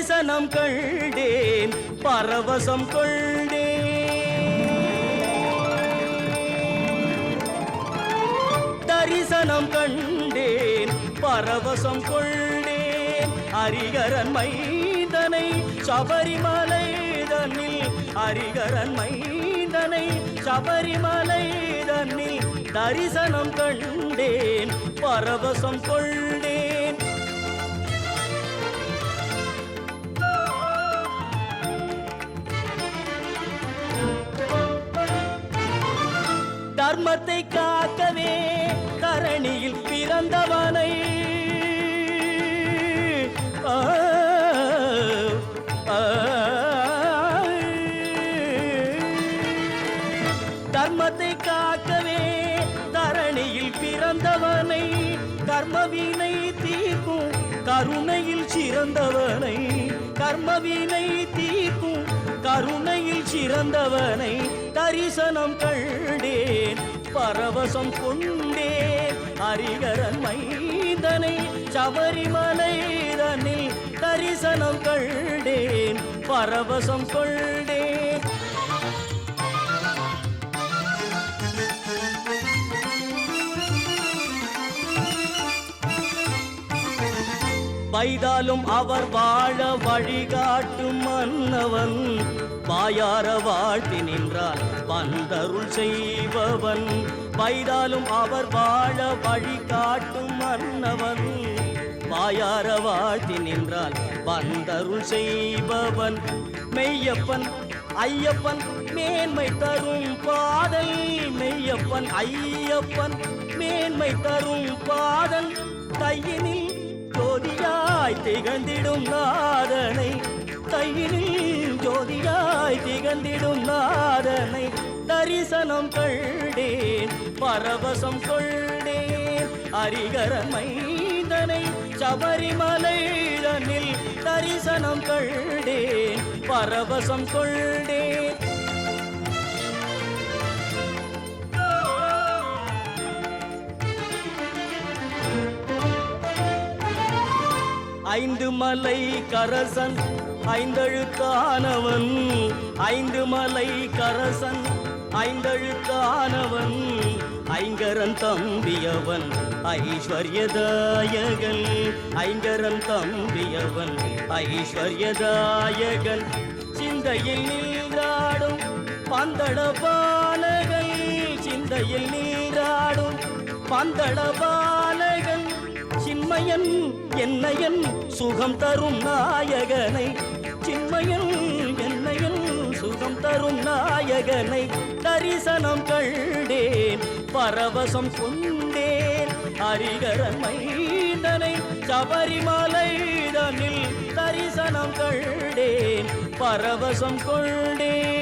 தரிசனம் கண்டேன் பரவசம் கொண்டேன். தரிசனம் கண்டேன் பரவசம் கொண்டேன். அரிகரன் மைந்தனை சபரிமலை தன்னில் அரிகரன் மைந்தனை சபரிமலை தன்னில் தரிசனம் கண்டேன் பரவசம் கொள் தர்மத்தை காக்கவே தரணியில் பிறந்தவனை. தர்மத்தை காக்கவே தரணியில் பிறந்தவனை. கர்மவினை தீர்க்கும் கருணையில் சிறந்தவனை. கர்மவினை தீர்க்கும் கருணையில் சிறந்தவனை. தரிசனம் கண்டேன். பரவசம் கொண்டே ஹரிகரன் மைந்தனை சபரிமலை தரிசனம் கொள்டேன் பரவசம் கொள்டே வைதாலும் அவர் வாழ வழிகாட்டும் மன்னவன். வாயார வாழ்த்தி நின்றார் வந்தருள் செய்பவன். வைதாலும் அவர் வாழ வழிகாட்டும் மன்னவன். வாயார வாழ்த்தி நின்றால் வந்தருள் செய்பவன். மெய்யப்பன் ஐயப்பன் மேன்மை தரும் பாதல். மெய்யப்பன் ஐயப்பன் மேன்மை தரும் பாதல். கையினில் ஜோதியாய் திகழ்ந்திடும் நாதனை. கையினில் ஜோதியாய் திகழ்ந்திடும் நாதனை. தரிசனம் கண்டேன் பரவசம் கொண்டேன் ஹரிகரன் மைந்தனை சபரிமலை தன்னில் தரிசனம் கண்டேன் பரவசம் கொண்டேன் ஐந்து மலை கரசன் ஐந்தழுத்தானவன் ஐந்து மலை கரசன் ஐந்தழுத்தானவன் ஐங்கரன் தம்பியவன் ஐஸ்வர்யதாயகன். ஐங்கரன் தம்பியவன் ஐஸ்வர்யதாயகன். சிந்தையில் நீராடும் பந்தடபாலகன் சிந்தையில் நீராடும் பந்தட சின்மயன் என்னையன் சுகம் தரும் நாயகனை. சின்மயன் என்னையன் சுகம் தரும் நாயகனை. தரிசனம் கண்டேன் பரவசம் கொண்டேன். ஹரிகரன் மைந்தனை சபரிமலை தரிசனம் கண்டேன். பரவசம் கொண்டேன்.